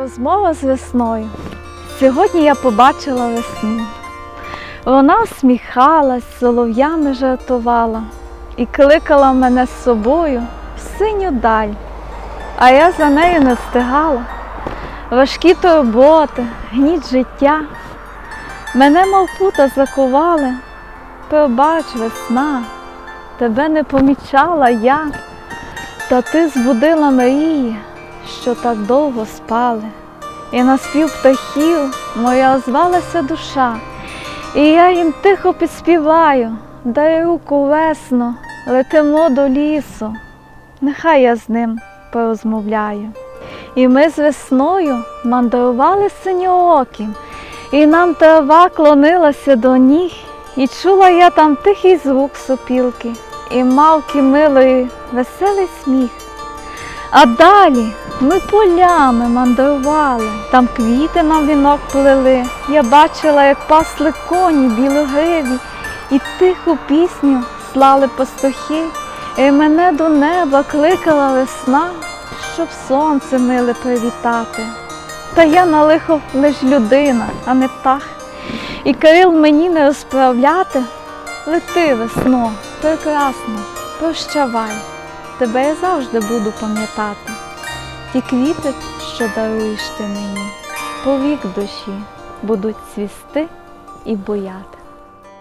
Розмова з весною. Сьогодні я побачила весну. Вона усміхалась, солов'ями жартувала і кликала мене з собою в синю даль, а я за нею не встигала. Важкі турботи, гніт життя. Мене мов пута закували, пробач, весна, тебе не помічала я, та ти збудила мрії, що так довго спали. І на спів птахів моя озвалася душа, і я їм тихо підспіваю, дай руку весно, летимо до лісу, нехай я з ним порозмовляю. І ми з весною мандрували синьооким, і нам трава клонилася до ніг, і чула я там тихий звук сопілки, і мавки милої веселий сміх. А далі ми полями мандрували, там квіти нам вінок плели. Я бачила, як пасли коні білогриві, і тиху пісню слали пастухи, і мене до неба кликала весна, щоб сонце миле привітати. Та я на лихо лиш людина, а не птах, і крил мені не розправляти. Лети, весно, прекрасно, прощавай тебе я завжди буду пам'ятати. Ті квіти, що даруєш ти мені, повік душі будуть цвісти і бояти.